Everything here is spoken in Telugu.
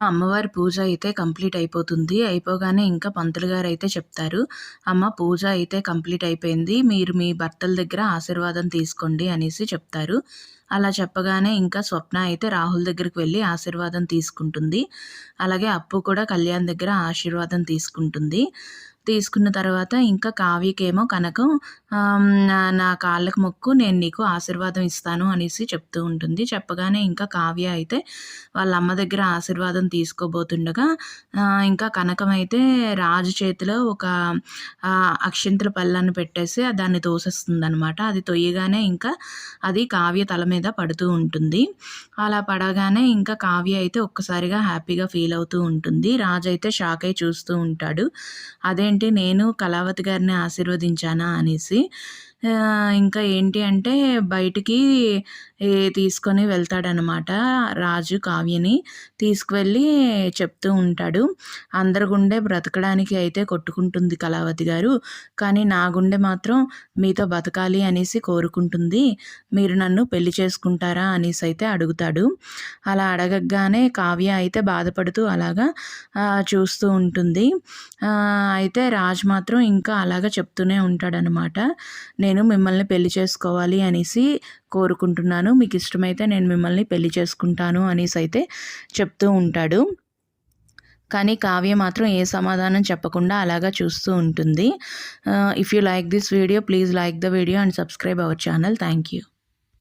అమ్మవారి పూజ అయితే కంప్లీట్ అయిపోతుంది. అయిపోగానే ఇంకా పంతులు గారు అయితే చెప్తారు అమ్మ పూజ అయితే కంప్లీట్ అయిపోయింది. మీరు మీ భర్తల దగ్గర ఆశీర్వాదం తీసుకోండి అనేసి చెప్తారు. అలా చెప్పగానే ఇంకా స్వప్న అయితే రాహుల్ దగ్గరికి వెళ్ళి ఆశీర్వాదం తీసుకుంటుంది. అలాగే అప్పు కూడా కళ్యాణ్ దగ్గర ఆశీర్వాదం తీసుకుంటుంది. తీసుకున్న తర్వాత ఇంకా కావ్యకేమో కనకం నా కాళ్ళకు మొక్కు నేను నీకు ఆశీర్వాదం ఇస్తాను అనేసి చెప్తూ ఉంటుంది. చెప్పగానే ఇంకా కావ్య అయితే వాళ్ళ అమ్మ దగ్గర ఆశీర్వాదం తీసుకోబోతుండగా ఇంకా కనకం అయితే రాజు చేతిలో ఒక అక్షింతల పళ్ళను పెట్టేసి దాన్ని తోసేస్తుంది అనమాట అది తొయ్యగానే ఇంకా అది కావ్య తల మీద పడుతూ ఉంటుంది. అలా పడగానే ఇంకా కావ్య అయితే ఒక్కసారిగా హ్యాపీగా ఫీల్ అవుతూ ఉంటుంది. రాజు అయితే షాక్ అయి చూస్తూ ఉంటాడు. అదేంటి నేను కళావతి గారిని ఆశీర్వదించానా? అనేసి. ఇంకా ఏంటి అంటే బయటికి తీసుకొని వెళ్తాడనమాట రాజు కావ్యని. తీసుకువెళ్ళి చెప్తూ ఉంటాడు. అందరి గుండె బ్రతకడానికి అయితే కొట్టుకుంటుంది కళావతి గారు. కానీ నా గుండె మాత్రం మీతో బతకాలి అనేసి కోరుకుంటుంది. మీరు నన్ను పెళ్ళి చేసుకుంటారా అనేసి అయితే అడుగుతాడు. అలా అడగగానే కావ్య అయితే బాధపడుతూ అలాగా చూస్తూ ఉంటుంది. అయితే రాజు మాత్రం ఇంకా అలాగా చెప్తూనే ఉంటాడనమాట. నేను మిమ్మల్ని పెళ్ళి చేసుకోవాలి అనేసి కోరుకుంటున్నాను. మీకు ఇష్టమైతే నేను మిమ్మల్ని పెళ్ళి చేసుకుంటాను అనేసి అయితే చెప్తూ ఉంటాడు. కానీ కావ్య మాత్రం ఏ సమాధానం చెప్పకుండా అలాగా చూస్తూ ఉంటుంది. If you like this video please like the video and subscribe our channel thank you